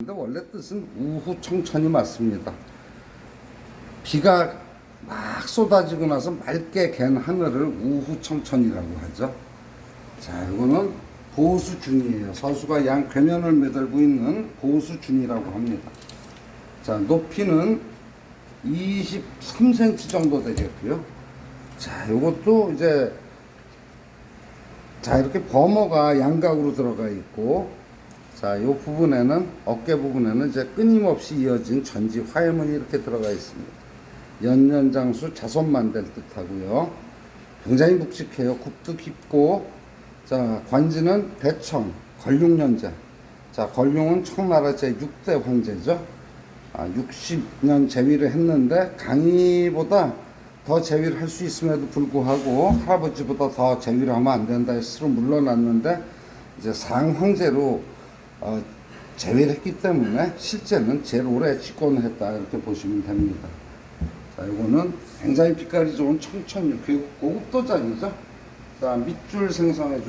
근데 원래 뜻은 우후 청천이 맞습니다. 비가 막 쏟아지고 나서 맑게 갠 하늘을 우후 청천이라고 하죠. 자, 이거는 보수준이에요. 서수가 양 궤면을 매달고 있는 보수준이라고 합니다. 자, 높이는 23cm 정도 되겠고요. 자, 이것도 이제 자, 이렇게 범어가 양각으로 들어가 있고 자, 이 부분에는 어깨 부분에는 이제 끊임없이 이어진 전지 화해문이 이렇게 들어가 있습니다. 연년장수 자손만될 듯하고요. 굉장히 묵직해요. 굽도 깊고 자 관지는 대청 걸륭년제. 자 걸륭은 청나라 제 6대 황제죠. 아, 60년 재위를 했는데 강희보다 더 재위를 할 수 있음에도 불구하고 할아버지보다 더 재위를 하면 안 된다 해서 물러났는데 이제 상황제로 어, 재위를 했기 때문에 실제는 제일 오래 집권을 했다 이렇게 보시면 됩니다. 자, 이거는 굉장히 빛깔이 좋은 청천육 고급 도자기죠. 자, 밑줄 생성해 주세요.